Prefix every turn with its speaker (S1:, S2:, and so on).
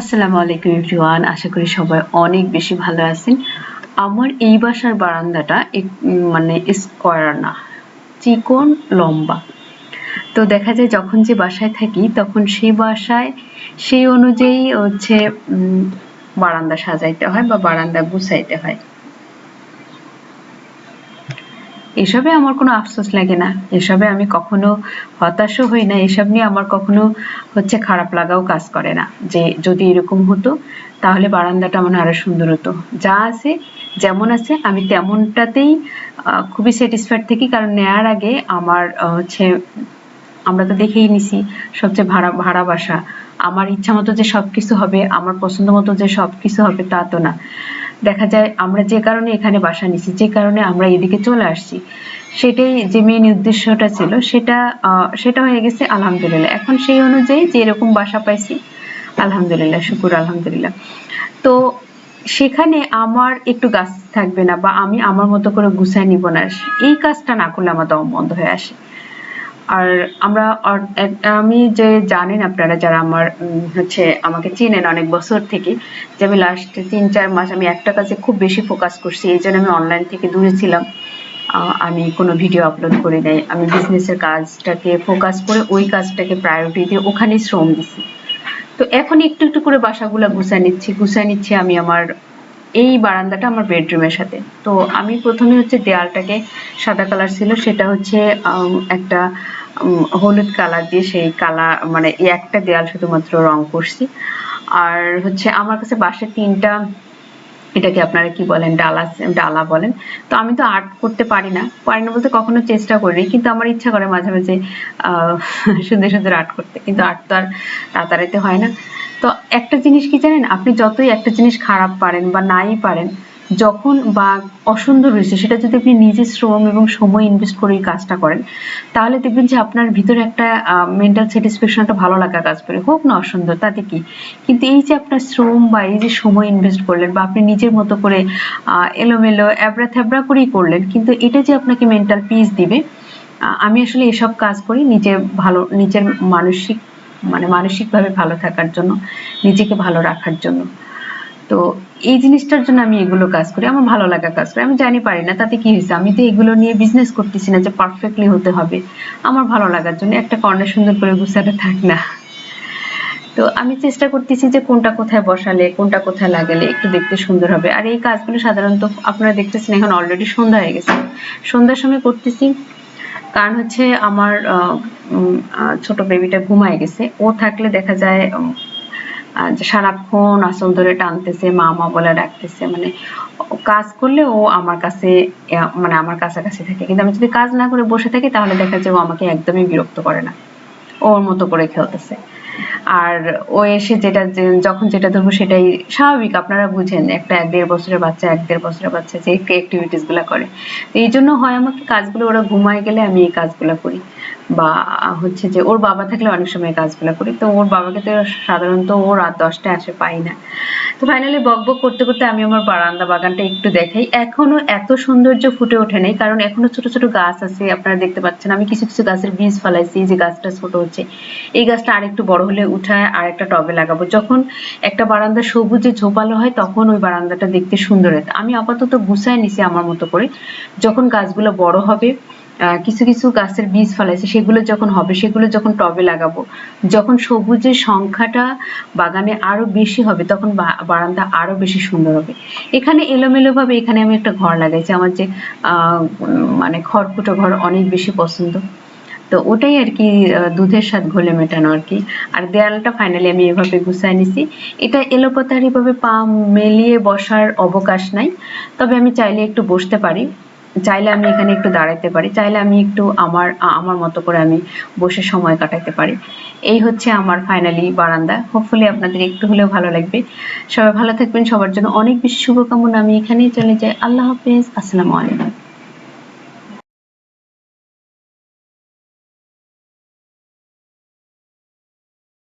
S1: আসসালামু আলাইকুম এভরিওয়ান, আশা করি সবাই অনেক বেশি ভালো আছেন। আমার এই বাসার বারান্দাটা মানে স্কোয়ার না, চিকন, লম্বা। তো দেখা যায় যখন যে বাসায় থাকি, তখন সেই বাসায়, সেই অনুযায়ী হচ্ছে বারান্দা সাজাইতে হয় বা বারান্দা গুছাইতে হয়। এসবে আমার কোনো আফসোস লাগে না। এসবে আমি কখনো হতাশও হই না। এসব নিয়ে আমার কখনো হচ্ছে খারাপ লাগাও কাজ করে না। যে যদি এরকম হতো, তাহলে বারান্দাটা আমার আরও সুন্দর হতো। যা আছে, যেমন আছে, আমি তেমনটাতেই খুবই স্যাটিসফাইড থাকি। কারণ নেয়ার আগে আমার হচ্ছে, আমরা তো দেখেই নিছি, সবচেয়ে ভাড়া ভাড়া বাসা। আমার ইচ্ছা মতো যে সবকিছু হবে, আমার পছন্দ মতো যে সবকিছু হবে, তা তো না। দেখা যায় আমরা যে কারণে এখানে বাসা নিছি যে কারণে আমরা এদিকে চলে আসছি। সেটাই যে মেন উদ্দেশ্যটা ছিল, সেটা সেটা হয়ে গেছে আলহামদুলিল্লাহ। এখন সেই অনুযায়ী যে এরকম বাসা পাইছি, আলহামদুলিল্লাহ, শুকুর, আলহামদুলিল্লাহ। তো সেখানে আমার একটু গাছ থাকবে না বা আমি আমার মতো করে গুছায় নিব না। এই কাজটা না করলে আমার দম বন্ধ হয়ে আসে। আর আমরা আমি যে জানেন আপনারা যারা আমার হচ্ছে আমাকে চেনেন অনেক বছর থেকে, যে আমি লাস্ট তিন চার মাস আমি একটা কাজে খুব বেশি ফোকাস করছি, এই জন্য আমি অনলাইন থেকে দূরে ছিলাম। আমি কোনো ভিডিও আপলোড করি নাই, আমি বিজনেসের কাজটাকে ফোকাস করে ওই কাজটাকে প্রায়োরিটি দিয়ে ওখানেই শ্রম দিছি। তো এখন একটু একটু করে বাসাগুলো গুছায় নিচ্ছি গুছায় নিচ্ছি আমি আমার এই বারান্দাটা আমার বেডরুমের সাথে। তো আমি প্রথমে হচ্ছে দেয়ালটাকে সাদা কালার ছিল, সেটা হচ্ছে একটা হলুদ কালার দিয়ে সেই কালার মানে একটা দেয়াল শুধুমাত্র রং করছি। আর হচ্ছে আমার কাছে বাসে তিনটা, এটাকে আপনারা কি বলেন, ডালা ডালা বলেন। তো আমি তো আর্ট করতে পারি না। পারি না বলতে কখনো চেষ্টা করিনি, কিন্তু আমার ইচ্ছা করে মাঝে মাঝে সুন্দর সুন্দর আর্ট করতে। কিন্তু আর্ট তো আর তাড়াতাড়িতে হয় না। তো একটা জিনিস কি জানেন? আপনি যতই একটা জিনিস খারাপ পারেন বা নাই পারেন, যখন বা অসুন্দর রয়েছে সেটা যদি আপনি নিজে শ্রম এবং সময় ইনভেস্ট করে এই কাজটা করেন, তাহলে দেখবেন যে আপনার ভিতরে একটা মেন্টাল স্যাটিসফ্যাকশন একটা ভালো লাগা কাজ করে। হোক না অসুন্দর, তাতে কি? কিন্তু এই যে আপনার শ্রম বা এই যে সময় ইনভেস্ট করলেন বা আপনি নিজের মতো করে এলোমেলো এবড়া থেবড়া করেই করলেন, কিন্তু এটা যে আপনাকে মেন্টাল পিস দিবে আমি আসলে এসব কাজ করি নিজে ভালো, নিজের মানসিক মানে মানসিকভাবে ভালো থাকার জন্য, নিজেকে ভালো রাখার জন্য। তো এই জিনিসটার জন্য আমি এগুলো কাজ করি, আমার ভালো লাগা কাজ করি। আমি জানি পারি না তাতে কি হয়েছে? আমি তো এগুলো নিয়ে বিজনেস করতেছি না যে পারফেক্টলি হতে হবে। আমার ভালো লাগার জন্য একটা কর্নার সুন্দর করে গুছাতে থাক না। তো আমি চেষ্টা করতেছি যে কোনটা কোথায় বসালে, কোনটা কোথায় লাগালে একটু দেখতে সুন্দর হবে। আর এই কাজগুলো সাধারণত আপনারা দেখতেছেন, এখন অলরেডি সন্ধ্যা হয়ে গেছে। সন্ধ্যার সময় করতেছি কারণ হচ্ছে আমার ছোট বেবিটা ঘুমায় গেছে। ও থাকলে দেখা যায় সারাক্ষণ আসল ধরে টানতেছে মা মা বলে ডাকতেছে। মানে কাজ করলে ও আমার কাছে মানে আমার কাছাকাছি থাকে। কিন্তু আমি যদি কাজ না করে বসে থাকি, তাহলে দেখা যায় ও আমাকে একদমই বিরক্ত করে না। ওর মতো করে খেলতেছে। আর ও এসে যেটা যখন যেটা ধরবো সেটাই স্বাভাবিক। আপনারা বুঝেন, একটা এক দেড় বছরের বাচ্চা, এক দেড় বছরের বাচ্চা যে অ্যাক্টিভিটিসগুলা করে। তো এই জন্য হয় আমাকে কাজগুলো, ওরা ঘুমায় গেলে আমি এই কাজগুলো করি। বা হচ্ছে যে, ওর বাবা থাকলে অনেক সময় কাজগুলো করি। তো ওর বাবাকে তো সাধারণত ও রাত দশটায় আসে, পাই না। তো ফাইনালি বক বক করতে করতে আমি আমার বারান্দা বাগানটা একটু দেখাই। এখনও এত সৌন্দর্য ফুটে ওঠে নাই, কারণ এখনও ছোট ছোট গাছ আছে, আপনারা দেখতে পাচ্ছেন। আমি কিছু কিছু গাছের বীজ ফলাইছি, যে গাছটা ছোট হচ্ছে। এই গাছটা আরেকটু বড় হলে উঠায় আর একটা টবে লাগাবো। যখন একটা বারান্দা সবুজে ঝোপালো হয়, তখন ওই বারান্দাটা দেখতে সুন্দর হয়। আমি আপাতত গুছায় নিছি আমার মতো করে। যখন গাছগুলো বড় হবে কিছু কিছু গাছের বীজ ফলাইছে, সেগুলো যখন হবে, সেগুলো যখন টবে লাগাবো, যখন সবুজের সংখ্যাটা বাগানে আরও বেশি হবে, তখন বারান্দা আরও বেশি সুন্দর হবে। এখানে এলোমেলো ভাবে এখানে আমি একটা ঘর লাগাইছি। আমার যে মানে খড়কুটো ঘর অনেক বেশি পছন্দ। তো ওটাই আর কি দুধের স্বাদ ঘোলে মেটানো আর কি। আর দেয়ালটা ফাইনালি আমি এভাবে গুছায় নিছি। এটা এলোপাতাড়ি ভাবে পা মেলিয়ে বসার অবকাশ নাই। তবে আমি চাইলে একটু বসতে পারি। চাইলে আমি এখানে একটু দাঁড়াতে পারি। চাইলে আমি একটু আমার আমার মতো করে আমি বসে সময় কাটাতে পারি। এই হচ্ছে আমার ফাইনালি বারান্দা। হোপফুলি আপনাদের একটু হলেও ভালো লাগবে। সবাই ভালো থাকবেন। সবার জন্য অনেক বেশি শুভকামনা। আমি এখানেই চলে যাই। আল্লাহ হাফেজ। আসসালামু আলাইকুম।